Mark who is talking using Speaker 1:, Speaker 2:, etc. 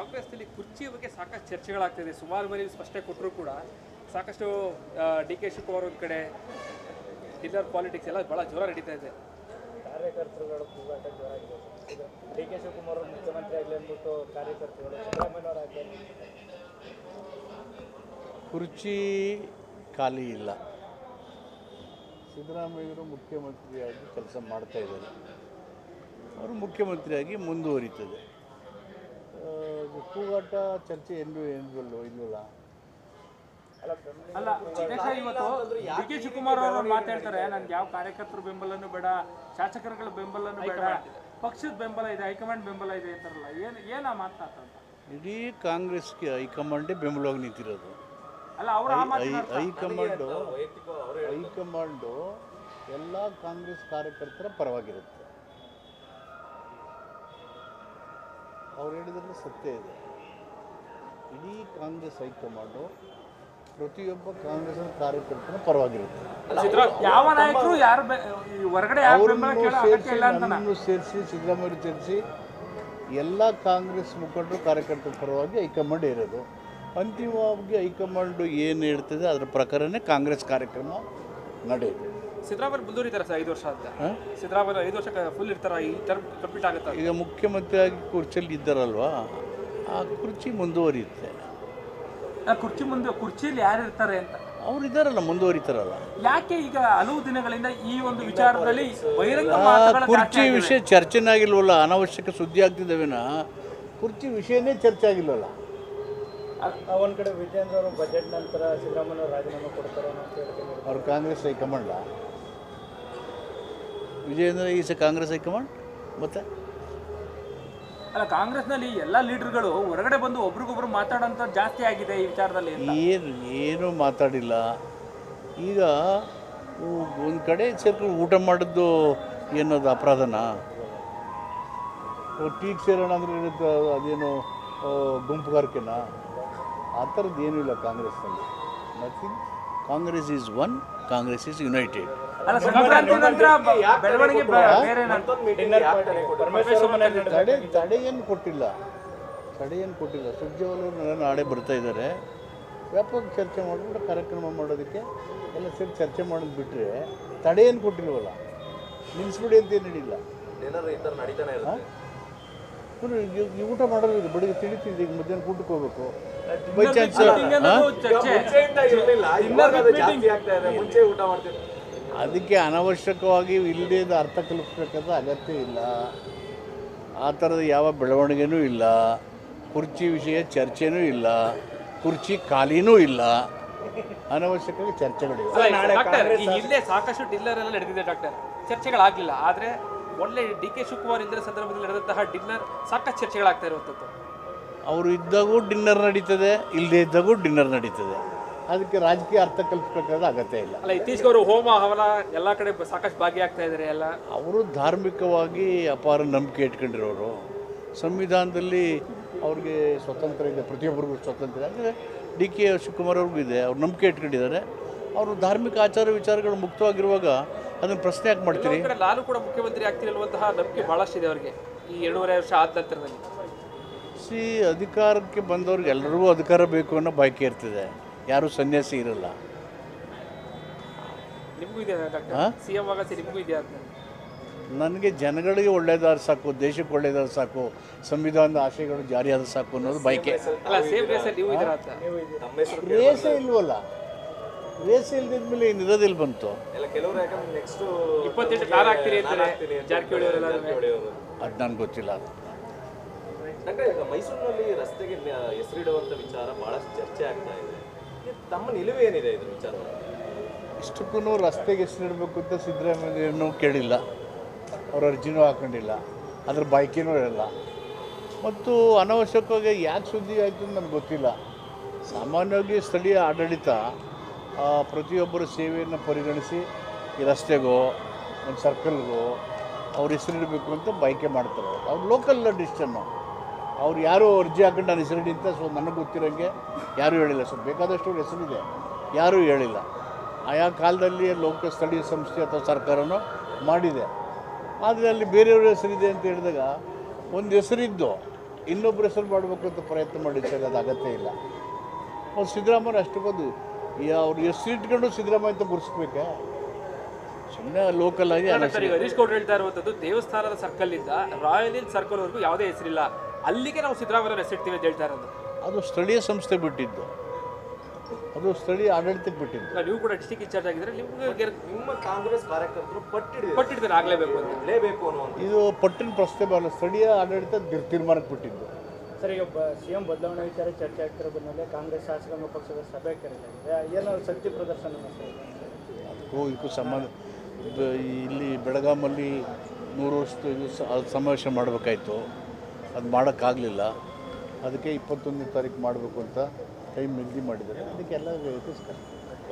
Speaker 1: ಕಾಂಗ್ರೆಸ್ನಲ್ಲಿ ಕುರ್ಚಿಯ ಬಗ್ಗೆ ಸಾಕಷ್ಟು ಚರ್ಚೆಗಳಾಗ್ತಿದೆ. ಸುಮಾರು ಮನೆ ಸ್ಪಷ್ಟ ಕೊಟ್ಟರು ಕೂಡ ಸಾಕಷ್ಟು ಡಿ ಕೆ ಶಿವಕುಮಾರ್ ಒಂದು ಕಡೆ ಡಿಲ್ಲರ್ ಪಾಲಿಟಿಕ್ಸ್ ಎಲ್ಲ ಭಾಳ ಜೋರ ನಡೀತಾ ಇದೆ.
Speaker 2: ಕಾರ್ಯಕರ್ತರುಗಳು ಕೂಗಾಟ ಜೋರಾಗಿದೆ. ಡಿ ಕೆ ಶಿವಕುಮಾರ್ ಅವರು ಮುಖ್ಯಮಂತ್ರಿ ಆಗಲಿ ಅಂದ್ಬಿಟ್ಟು ಕಾರ್ಯಕರ್ತರುಗಳು ಸಿದ್ದರಾಮಯ್ಯನವರು ಆಗ್ತಾರೆ
Speaker 3: ಕುರ್ಚಿ ಖಾಲಿ ಇಲ್ಲ. ಸಿದ್ದರಾಮಯ್ಯರು ಮುಖ್ಯಮಂತ್ರಿಯಾಗಿ ಕೆಲಸ ಮಾಡ್ತಾ ಇದ್ದಾರೆ. ಅವರು ಮುಖ್ಯಮಂತ್ರಿಯಾಗಿ ಮುಂದುವರಿತದೆ. ಕೂಗಾಟ ಚರ್ಚೆ ಎಂದು ಏನಿಲ್ಲ ಇಲ್ವಲ್ಲ
Speaker 4: ಅಲ್ಲ ಅಧ್ಯಕ್ಷ ಇವತ್ತು ಡಿ ಕೆ ಶಿವಕುಮಾರ್ ಅವರು ಮಾತಾಡ್ತಾರೆ ನನ್ಗೆ ಯಾವ ಕಾರ್ಯಕರ್ತರ ಬೆಂಬಲನೂ ಬೇಡ ಶಾಸಕರುಗಳ ಬೆಂಬಲನೂ ಬೇಡ ಪಕ್ಷದ ಬೆಂಬಲ ಇದೆ ಹೈಕಮಾಂಡ್ ಬೆಂಬಲ ಇದೆ ಅಂತಾರಲ್ಲ ಏನ್ ಏನ ಮಾತಾಡ್ತ
Speaker 3: ಇಡೀ ಕಾಂಗ್ರೆಸ್ಗೆ ಹೈಕಮಾಂಡೇ ಬೆಂಬಲವಾಗಿ ನಿಂತಿರೋದು.
Speaker 4: ಅಲ್ಲ ಅವರ ಆ
Speaker 3: ಹೈಕಮಾಂಡು ಹೈಕಮಾಂಡು ಎಲ್ಲ ಕಾಂಗ್ರೆಸ್ ಕಾರ್ಯಕರ್ತರ ಪರವಾಗಿರುತ್ತೆ. ಅವ್ರು ಹೇಳಿದ್ರೆ ಸತ್ಯ ಇದೆ. ಇಡೀ ಕಾಂಗ್ರೆಸ್ ಹೈಕಮಾಂಡು ಪ್ರತಿಯೊಬ್ಬ ಕಾಂಗ್ರೆಸ್ ಕಾರ್ಯಕರ್ತನ ಪರವಾಗಿರುತ್ತೆ.
Speaker 4: ಯಾವ ನಾಯಕರು ಯಾರು ಈ ಹೊರಗಡೆ
Speaker 3: ಅವರನ್ನು
Speaker 4: ಕೇಳೋ
Speaker 3: ಸೇರಿಸಿ
Speaker 4: ಇಲ್ಲ ಅಂತ
Speaker 3: ನನ್ನನ್ನು ಸೇರಿಸಿ ಸಿದ್ದರಾಮಯ್ಯ ಸೇರಿಸಿ ಎಲ್ಲ ಕಾಂಗ್ರೆಸ್ ಮುಖಂಡರು ಕಾರ್ಯಕರ್ತರ ಪರವಾಗಿ ಹೈಕಮಾಂಡ್ ಇರೋದು ಅಂತಿಮವಾಗಿ ಹೈಕಮಾಂಡು ಏನು ಹೇಳ್ತದೆ ಅದರ ಪ್ರಕಾರನೇ ಕಾಂಗ್ರೆಸ್ ಕಾರ್ಯಕ್ರಮ ನಡೆಯುತ್ತೆ.
Speaker 1: ಸಿದ್ದರಾಮಯ್ಯ ಮುಂದುವರಿತಾರೆ ಸರ್ ಐದು ವರ್ಷ ಅಂತ. ಸಿದ್ದರಾಮಯ್ಯ ಐದು ವರ್ಷ ಫುಲ್ ಇರ್ತಾರ ಈ ಟರ್ಮ್ ಕಂಪ್ಲೀಟ್ ಆಗುತ್ತೆ?
Speaker 3: ಈಗ ಮುಖ್ಯಮಂತ್ರಿಯಾಗಿ ಕುರ್ಚಿಯಲ್ಲಿ ಇದ್ದಾರಲ್ವಾ? ಆ ಕುರ್ಚಿ ಮುಂದುವರಿಯುತ್ತೆ.
Speaker 4: ಆ ಕುರ್ಚಿ ಮುಂದೆ ಕುರ್ಚಿಯಲ್ಲಿ ಯಾರು ಇರ್ತಾರೆ ಅಂತ?
Speaker 3: ಅವ್ರು ಇದ್ದಾರಲ್ಲ ಮುಂದುವರಿತಾರಲ್ಲ.
Speaker 4: ಯಾಕೆ ಈಗ ಹಲವು ದಿನಗಳಿಂದ ಈ ಒಂದು ವಿಚಾರದಲ್ಲಿ ಬಹಿರಂಗ
Speaker 3: ಆ
Speaker 4: ಮಾತುಗಳು
Speaker 3: ಕುರ್ಚಿ. ವಿಷಯ ಚರ್ಚೆನಾಗಿಲ್ವಲ್ಲ ಅನಾವಶ್ಯಕ ಸುದ್ದಿ ಆಗ್ತಿದ್ದೇವೆ ಕುರ್ಚಿ ವಿಷಯನೇ ಚರ್ಚೆ ಆಗಿಲ್ವಲ್ಲ?
Speaker 2: ಒಂದ್ ಕಡೆ ವಿಜೇಂದ್ರ ಅವರು ಬಜೆಟ್ ನಂತರ ಸಿದ್ದರಾಮಯ್ಯ ಅವರು ರಾಜೀನಾಮೆ ಕೊಡ್ತಾರೆ ಅಂತ.
Speaker 3: ಅವ್ರು Congress high command Vijayendra is Congress high command? ಮತ್ತೆ?
Speaker 4: ಅಲ್ಲ ಕಾಂಗ್ರೆಸ್ನಲ್ಲಿ ಎಲ್ಲ ಲೀಡರ್ಗಳು ಹೊರಗಡೆ ಬಂದು ಒಬ್ರಿಗೊಬ್ರು ಮಾತಾಡೋಂಥ ಜಾಸ್ತಿ ಆಗಿದೆ ಈ ವಿಚಾರದಲ್ಲಿ ಅಂತ.
Speaker 3: ಏನು ಏನು ಮಾತಾಡಿಲ್ಲ. ಈಗ ಒಂದು ಕಡೆ ಸೇರ್ಕೊಂಡು ಊಟ ಮಾಡಿದ್ದು ಏನದು ಅಪರಾಧನ? ಟೀಕ್ ಸೇರೋಣ ಅಂದ್ರೆ ಇರುತ್ತೆ ಅದೇನು ಆ, ಗುಂಪುಗಾರಿಕೆನಾ? ಆ ಥರದ್ದು ಏನೂ ಇಲ್ಲ ಕಾಂಗ್ರೆಸ್ನಲ್ಲಿ nothing Congress is one Congress is united ತಡೆ ತಡೆ ಏನು ಕೊಟ್ಟಿಲ್ಲ? ತಡೆ ಏನು ಕೊಟ್ಟಿಲ್ಲ. ಸುರ್ಜೇವಾಲರು ನಾಳೆ ಬರ್ತಾ ಇದ್ದಾರೆ. ವ್ಯಾಪಕ ಚರ್ಚೆ ಮಾಡಿಬಿಟ್ಟು ಕಾರ್ಯಕ್ರಮ ಮಾಡೋದಕ್ಕೆ ಎಲ್ಲ ಸೇರಿ ಚರ್ಚೆ ಮಾಡೋದು ಬಿಟ್ಟರೆ ತಡೆ ಏನು ಕೊಟ್ಟಿಲ್ವಲ್ಲ? ನಿಲ್ಲಿಸ್ಬಿಡಿ ಅಂತ ಏನು ಇವ್ರು ಈ- ಊಟ ಮಾಡೋದು ಇದು ಬೆಳಿಗ್ಗೆ ತಿಂದು ಈಗ ಮಧ್ಯಾಹ್ನ ಊಟಕ್ಕೆ ಹೋಗ್ಬೇಕು. ಬೈ ಚಾನ್ಸ್ ಅದಕ್ಕೆ ಅನವಶ್ಯಕವಾಗಿ ಇಲ್ಲದೇ ಅರ್ಥ ಕಲಿಸ್ಬೇಕಾದ ಅಗತ್ಯ ಇಲ್ಲ. ಆ ಥರದ ಯಾವ ಬೆಳವಣಿಗೆನೂ ಇಲ್ಲ. ಕುರ್ಚಿ ವಿಷಯ ಚರ್ಚೆನೂ ಇಲ್ಲ. ಕುರ್ಚಿ ಖಾಲಿನೂ ಇಲ್ಲ. ಅನಾವಶ್ಯಕವಾಗಿ ಚರ್ಚೆಗಳಿವೆ.
Speaker 1: ಅಲ್ಲ, ಡಾಕ್ಟರ್ ಈ ಹಿಂದೆ ಸಾಕಷ್ಟು ಡಿಲ್ಲರ್ ಎಲ್ಲ ನಡೆದಿದೆ ಡಾಕ್ಟರ್. ಚರ್ಚೆಗಳಾಗಲಿಲ್ಲ ಆದ್ರೆ ಒಳ್ಳೆ ಡಿ ಕೆ ಶಿವಕುಮಾರ್ ಇಂದಿರ ಸಂದರ್ಭದಲ್ಲಿ ನಡೆದಂತಹ ಡಿನ್ನರ್ ಸಾಕಷ್ಟು ಚರ್ಚೆಗಳಾಗ್ತಾ ಇರುವಂಥದ್ದು.
Speaker 3: ಅವರು ಇದ್ದಾಗೂ ಡಿನ್ನರ್ ನಡೀತದೆ ಇಲ್ಲದೇ ಇದ್ದಾಗೂ ಡಿನ್ನರ್ ನಡೀತದೆ. ಅದಕ್ಕೆ ರಾಜಕೀಯ ಅರ್ಥ ಕಲ್ಪಿಸ್ಬೇಕಾದ ಅಗತ್ಯ ಇಲ್ಲ.
Speaker 1: ಅಲ್ಲ ಇತ್ತೀಚೆಗೆ ಅವರು ಹೋಮ ಹವನ ಎಲ್ಲ ಕಡೆ ಸಾಕಷ್ಟು ಭಾಗಿಯಾಗ್ತಾ ಇದ್ದಾರೆ ಎಲ್ಲ.
Speaker 3: ಅವರು ಧಾರ್ಮಿಕವಾಗಿ ಅಪಾರ ನಂಬಿಕೆ ಇಟ್ಕೊಂಡಿರೋರು. ಸಂವಿಧಾನದಲ್ಲಿ ಅವ್ರಿಗೆ ಸ್ವತಂತ್ರ ಇದೆ ಪ್ರತಿಯೊಬ್ಬರಿಗೂ ಸ್ವತಂತ್ರ ಇದೆ. ಅಂದರೆ ಡಿ ಕೆ ಶಿವಕುಮಾರ್ ಅವ್ರಿಗೂ ಇದೆ ಅವ್ರು ನಂಬಿಕೆ ಇಟ್ಕೊಂಡಿದ್ದಾರೆ. ಅವರು ಧಾರ್ಮಿಕ ಆಚಾರ ವಿಚಾರಗಳು ಮುಕ್ತವಾಗಿರುವಾಗ ಅದನ್ನು ಪ್ರಶ್ನೆ ಯಾಕೆ ಮಾಡ್ತೀರಿ?
Speaker 1: ನಾನು ಕಡೆ ಲಾಲು ಕೂಡ ಮುಖ್ಯಮಂತ್ರಿ ಆಗ್ತಿರುವಂತಹ ನಂಬಿಕೆ ಬಹಳಷ್ಟಿದೆ ಅವರಿಗೆ ಈ ಎರಡೂವರೆ ವರ್ಷ ಆದ ನಂತರದಲ್ಲಿ.
Speaker 3: ಸಿ ಅಧಿಕಾರಕ್ಕೆ ಬಂದವ್ರಿಗೆ ಎಲ್ಲರಿಗೂ ಅಧಿಕಾರ ಬೇಕು ಅನ್ನೋ ಬಾಯ್ಕೆ ಇರ್ತದೆ. ಯಾರೂ ಸನ್ಯಾಸಿ ಇರಲ್ಲ.
Speaker 1: ನಿಮಗೂ ಇದೆ ಡಾಕ್ಟರ್?
Speaker 3: ಹಾ?
Speaker 1: ಸಿ ಎಂ ಆಗ ನಿಮಗೂ ಇದೆ ಅಂತ?
Speaker 3: ನನಗೆ ಜನಗಳಿಗೆ ಒಳ್ಳೇದಾದ್ರೆ ಸಾಕು ದೇಶಕ್ಕೆ ಒಳ್ಳೇದಾದ್ರೆ ಸಾಕು ಸಂವಿಧಾನದ ಆಶಯಗಳು ಜಾರಿಯಾದ ಸಾಕು ಅನ್ನೋದು
Speaker 1: ಅಂತ?
Speaker 3: ರೇಸೇ ಇಲ್ವಲ್ಲ? ರೇಸ್ ಇಲ್ದಿದ್ಮೇಲೆ ಇನ್ನು ಇರೋದಿಲ್ಲ ಬಂತು.
Speaker 1: ಇಪ್ಪತ್ತೆಂಟು ಕಾಲ ಆಗ್ತೀರಿ ಅಂತಾರೆ ಜಾರಕಿಹೊಳಿ ಅವರೆಲ್ಲ
Speaker 3: ಅದು. ನನಗೆ ಗೊತ್ತಿಲ್ಲ.
Speaker 5: ಯಾಕಂದ್ರೆ ಈಗ ಮೈಸೂರಿನಲ್ಲಿ ರಸ್ತೆಗೆ ಹೆಸರಿಡುವಂತ ವಿಚಾರ ಬಹಳಷ್ಟು ಚರ್ಚೆ ಆಗ್ತಾ ಇದೆ. ತಮ್ಮ ನಿಲುವು ಏನಿದೆ ಇದ್ರ ವಿಚಾರ?
Speaker 3: ಇಷ್ಟಕ್ಕೂ ರಸ್ತೆಗೆ ಹೆಸರಿಡಬೇಕು ಅಂತ ಸಿದ್ದರಾಮಯ್ಯನೂ ಕೇಳಿಲ್ಲ. ಅವ್ರ ಅರ್ಜಿನೂ ಹಾಕೊಂಡಿಲ್ಲ. ಅದ್ರ ಬೈಕಿನೂ ಇರಲ್ಲ ಮತ್ತು ಅನವಶ್ಯಕವಾಗಿ ಯಾಕೆ ಸುದ್ದಿ ಆಯಿತು ಅಂತ ನನಗೆ ಗೊತ್ತಿಲ್ಲ. ಸಾಮಾನ್ಯವಾಗಿ ಸ್ಥಳೀಯ ಆಡಳಿತ ಪ್ರತಿಯೊಬ್ಬರ ಸೇವೆಯನ್ನು ಪರಿಗಣಿಸಿ ಈ ರಸ್ತೆಗೋ, ಒಂದು ಸರ್ಕಲ್ಗೋ ಅವ್ರ ಹೆಸರಿಡಬೇಕು ಅಂತ ಬಯಕೆ ಮಾಡ್ತಾರೆ ಅವ್ರು. ಲೋಕಲ್ ಡಿಸಿಷನ್ನು ಅವ್ರು ಯಾರು ಅರ್ಜಿ ಹಾಕೊಂಡು ನಾನು ಹೆಸರಿಡಿ ಅಂತ, ಸೊ ನನಗೆ ಗೊತ್ತಿರೋಂಗೆ ಯಾರೂ ಹೇಳಿಲ್ಲ. ಸೊ ಬೇಕಾದಷ್ಟು ಹೆಸರಿದೆ. ಯಾರೂ ಹೇಳಿಲ್ಲ. ಆಯಾ ಕಾಲದಲ್ಲಿ ಲೋಕ ಸ್ಥಳೀಯ ಸಂಸ್ಥೆ ಅಥವಾ ಸರ್ಕಾರನೂ ಮಾಡಿದೆ. ಆದರೆ ಅಲ್ಲಿ ಬೇರೆಯವ್ರ ಹೆಸರಿದೆ ಅಂತ ಹೇಳಿದಾಗ ಒಂದು ಹೆಸರಿದ್ದು ಇನ್ನೊಬ್ಬರ ಹೆಸರು ಮಾಡಬೇಕು ಅಂತ ಪ್ರಯತ್ನ ಮಾಡಿ ಸರ್ ಅದು ಅಗತ್ಯ ಇಲ್ಲ. ಅವ್ರು ಸಿದ್ದರಾಮಯ್ಯ ಅಷ್ಟಕ್ಕೊಂದು ಅವ್ರು ಹೆಸರು ಇಟ್ಕೊಂಡು ಸಿದ್ದರಾಮಯ್ಯ ಅಂತ ಗುರ್ಸ್ಬೇಕಾ? ಸುಮ್ಮನೆ ಲೋಕಲ್ ಆಗಿ
Speaker 1: ಸರ್ ಈಗ ಹರೀಶ್ ಗೌಡ್ರು ಹೇಳ್ತಾ ಇರುವಂತದ್ದು ದೇವಸ್ಥಾನದ ಸರ್ಕಲ್ ಇಂದ ರಾಯಲ್ ಹಿಲ್ ಸರ್ಕಲ್ ವರೆಗೂ ಯಾವುದೇ ಹೆಸರಿಲ್ಲ. ಅಲ್ಲಿಗೆ ನಾವು ಸಿದ್ದರಾಮಯ್ಯ ಹೆಸರಿಡ್ತೀವಿ ಅಂತ ಹೇಳ್ತಾ ಇರೋದು.
Speaker 3: ಅದು ಸ್ಥಳೀಯ ಸಂಸ್ಥೆ ಬಿಟ್ಟಿದ್ದು. ಅದು ಸ್ಥಳೀಯ ಆಡಳಿತಕ್ಕೆ ಬಿಟ್ಟಿದ್ದು.
Speaker 1: ನೀವು ಕೂಡ ಡಿಸ್ಟಿಕ್ ಇನ್ಚಾರ್ಜ್ ಆಗಿದ್ರೆ ನಿಮಗೆ
Speaker 5: ನಿಮ್ಮ ಕಾಂಗ್ರೆಸ್ ಕಾರ್ಯಕರ್ತರು ಪಟ್ಟಿ
Speaker 1: ಪಟ್ಟಿಡ್ತಾರೆ ಆಗಲೇಬೇಕು ಅಂತ.
Speaker 3: ಇದು ಪಟ್ಟಿನ ಪ್ರಶ್ನೆ ಬರಲ್ಲ ಸ್ಥಳೀಯ ಆಡಳಿತ ತೀರ್- ತೀರ್ಮಾನಕ್ಕೆ ಬಿಟ್ಟಿದ್ದು.
Speaker 2: ಸರ್ ಈಗ ಸಿ ಎಂ ಬದಲಾವಣೆ ವಿಚಾರ ಚರ್ಚೆ ಆಗ್ತಿರೋ ಕಾಂಗ್ರೆಸ್ ಶಾಸಕಾಂಗ ಪಕ್ಷದ ಸಭೆ ಕರೆಯಲಾಗಿದೆ. ಏನೋ ಶಕ್ತಿ ಪ್ರದರ್ಶನ
Speaker 3: ಅದಕ್ಕೂ ಇದಕ್ಕೂ ಸಂಬಂಧ ಇಲ್ಲಿ ಬೆಳಗಾಮಲ್ಲಿ ನೂರು ವರ್ಷದ ಇದು ಸಮಾವೇಶ ಮಾಡಬೇಕಾಯಿತು. ಅದು ಮಾಡೋಕ್ಕಾಗಲಿಲ್ಲ. ಅದಕ್ಕೆ ಇಪ್ಪತ್ತೊಂದನೇ ತಾರೀಕು ಮಾಡಬೇಕು ಅಂತ ಟೈಮ್ ನಿಗದಿ ಮಾಡಿದ್ದಾರೆ. ಅದಕ್ಕೆಲ್ಲ